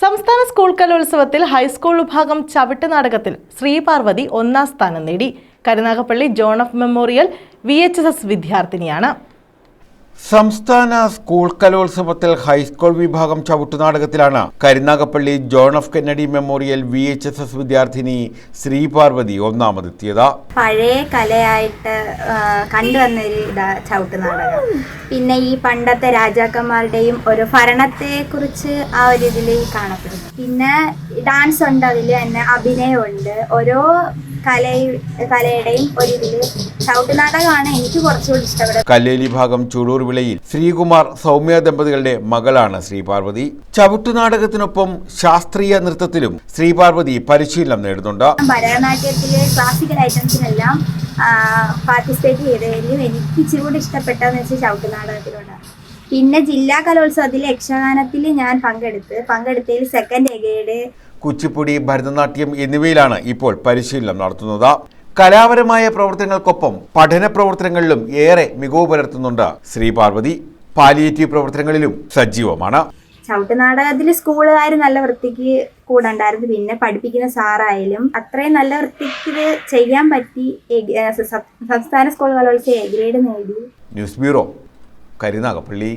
സംസ്ഥാന സ്കൂൾ കലോത്സവത്തിൽ ഹൈസ്കൂൾ വിഭാഗം ചവിട്ട് നാടകത്തിൽ ശ്രീപാർവതി ഒന്നാം സ്ഥാനം നേടി. Karunagappally John of memorial V വിദ്യാർത്ഥിനിയാണ്. സംസ്ഥാന സ്കൂൾ കലോത്സവത്തിൽ ഹൈസ്കൂൾ വിഭാഗം ചവിട്ടുനാടകത്തിലാണ് Karunagappally John of Kennedy memorial V H S S വിദ്യാർത്ഥിനി ശ്രീപാർവതി ഒന്നാമതെത്തിയത്. പഴയ കലയായിട്ട് കണ്ടുവന്നൊരു ഇതാ ചവിട്ടുനാടകം പിന്നെ ഈ പണ്ടത്തെ രാജാക്കന്മാരുടെയും ഒരു ഭരണത്തെ കുറിച്ച് ആ ഒരു ഇതിൽ കാണപ്പെടുന്നു. പിന്നെ ഡാൻസ് ഉണ്ട് അതിൽ തന്നെ അഭിനയമുണ്ട്. ഓരോ കല കലയുടെയും ഒരു ഇതിൽ ചവിട്ട് നാടകമാണ് എനിക്ക് കുറച്ചുകൂടി ഇഷ്ടപ്പെടുന്നത്. കല്ലേലി ഭാഗം ചൂടൂർ വിളയിൽ ശ്രീകുമാർ സൗമ്യ ദമ്പതികളുടെ മകളാണ് ശ്രീപാർവതി ചവിട്ടുനാടകത്തിനൊപ്പം ശാസ്ത്രീയ നൃത്തത്തിലും ശ്രീപാർവതി പരിശീലനം നേടുന്നുണ്ട്. ഭരതനാട്യത്തിലെ ക്ലാസിക്കൽ ഐറ്റംസിനെല്ലാം പാർട്ടിസിപ്പേറ്റ് ചെയ്തതിലും എനിക്ക് ഇച്ചിരി കൂടി ഇഷ്ടപ്പെട്ടതെന്ന് വെച്ചാൽ ചവിട്ട് നാടകത്തിലൂടെ പിന്നെ ജില്ലാ കലോത്സവത്തിൽ യക്ഷഗാനത്തിൽ ഞാൻ പങ്കെടുത്ത് പങ്കെടുത്തതിൽ സെക്കൻഡ് ഗ്രേഡ് കുച്ചിപ്പുടി ഭരതനാട്യം എന്നിവയിലാണ് ഇപ്പോൾ പരിശീലനം നടത്തുന്നത്. കലാപരമായ പ്രവർത്തനങ്ങൾക്കൊപ്പം പഠന പ്രവർത്തനങ്ങളിലും ഏറെ മികവ് പുലർത്തുന്നുണ്ട് ശ്രീ പാർവതി. പാലിയേറ്റീവ് പ്രവർത്തനങ്ങളിലും സജീവമാണ്. ചവിട്ട് നാടകത്തിൽ സ്കൂളുകാർ നല്ല വൃത്തിക്ക് കൂടെ ഉണ്ടായിരുന്നു. പിന്നെ പഠിപ്പിക്കുന്ന സാറായാലും അത്രയും നല്ല വൃത്തിക്ക് ചെയ്യാൻ പറ്റി. സംസ്ഥാന സ്കൂൾ കലോത്സവം എ ഗ്രേഡ് നേടി. News bureau Karunagappally